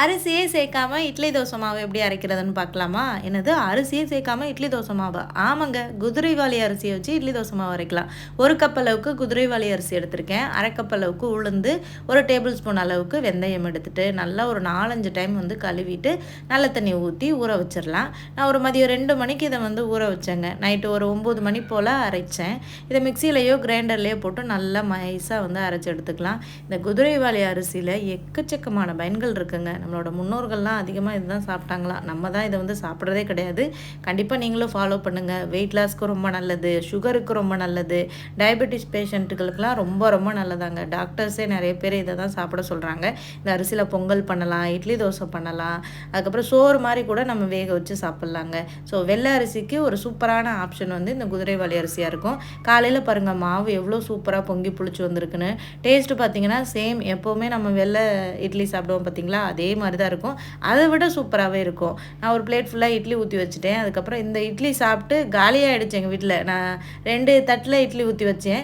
அரிசியே சேர்க்காம இட்லி தோசை மாவு எப்படி அரைக்கிறதுன்னு பார்க்கலாமா? என்னது? அரிசியே சேர்க்காம இட்லி தோசை மாவு. ஆமாங்க. குதிரைவாளி அரிசியை வச்சு இட்லி தோசை மாவு அரைக்கலாம். ஒரு கப் அளவுக்கு குதிரைவாளி அரிசி எடுத்திருக்கேன். அரை கப் அளவுக்கு உளுந்து ஒரு டேபிள் ஸ்பூன் அளவுக்கு வெந்தயம் எடுத்துட்டு நல்லா ஒரு நாலஞ்சு டைம் வந்து கழுவிட்டு நல்ல தண்ணி ஊற்றி ஊற வச்சிடலாம் நான் ஒரு மதியம் ரெண்டு மணிக்கு இதை வந்து ஊற வச்சேங்க. நைட்டு ஒரு ஒம்பது மணி போல் அரைச்சேன். இதை மிக்சியிலையோ கிரைண்டர்லேயோ போட்டு நல்லா மைஸாக வந்து அரைச்சி எடுத்துக்கலாம். இந்த குதிரைவாளி அரிசியில் எக்கச்சக்கமான பயன்கள் இருக்குங்க. நம்மளோட முன்னோர்கள்லாம் அதிகமாக இதுதான் சாப்பிட்டாங்களா? நம்ம தான் இதை வந்து சாப்பிட்றதே கிடையாது. கண்டிப்பாக நீங்களும் ஃபாலோ பண்ணுங்கள் வெயிட் லாஸ்க்கு ரொம்ப நல்லது. சுகருக்கு ரொம்ப நல்லது. டயபெட்டிஸ் பேஷண்ட்டுகளுக்கெல்லாம் ரொம்ப ரொம்ப நல்லதாங்க. டாக்டர்ஸே நிறைய பேர் இதை தான் சாப்பிட சொல்கிறாங்க இந்த அரிசியில் பொங்கல் பண்ணலாம் இட்லி தோசை பண்ணலாம். அதுக்கப்புறம் சோறு மாதிரி கூட நம்ம வேக வச்சு சாப்பிட்லாங்க. ஸோ வெள்ளை அரிசிக்கு ஒரு சூப்பரான ஆப்ஷன் வந்து இந்த குதிரைவாளி அரிசியாக இருக்கும். காலையில் பாருங்கள் மாவு எவ்வளோ சூப்பராக பொங்கி புளிச்சு வந்திருக்குன்னு. டேஸ்ட்டு பார்த்தீங்கன்னா சேம் எப்போவுமே நம்ம வெள்ளை இட்லி சாப்பிடுவோம் பார்த்தீங்களா அதே மாதிரி தான் இருக்கும். அதை விட சூப்பராகவே இருக்கும். நான் ஒரு பிளேட் ஃபுல்லாக இட்லி ஊற்றி வச்சுட்டேன். அதுக்கப்புறம் இந்த இட்லி சாப்பிட்டு காலியாகிடுச்சு எங்கள் வீட்டில் நான் ரெண்டு தட்டில் இட்லி ஊற்றி வச்சேன்.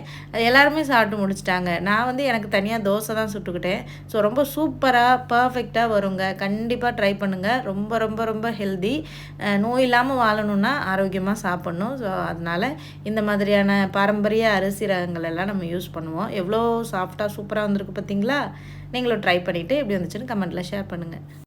எல்லாருமே சாப்பிட்டு முடிச்சிட்டாங்க. நான் வந்து எனக்கு தனியாக தோசை தான் சுட்டுக்கிட்டேன். ஸோ ரொம்ப சூப்பராக பர்ஃபெக்டாக வருங்க. கண்டிப்பாக ட்ரை பண்ணுங்கள் ரொம்ப ரொம்ப ரொம்ப ஹெல்தி நோய் இல்லாமல் வாழணும்னா ஆரோக்கியமாக சாப்பிட்ணும். ஸோ அதனால் இந்த மாதிரியான பாரம்பரிய அரிசி ரகங்கள் எல்லாம் நம்ம யூஸ் பண்ணுவோம். எவ்வளோ சாஃப்டாக சூப்பராக வந்திருக்கு பார்த்தீங்களா நீங்களும் ட்ரை பண்ணிவிட்டு எப்படி வந்துச்சுன்னு கமெண்ட்டில் ஷேர் பண்ணுங்கள் பண்ணுங்கள்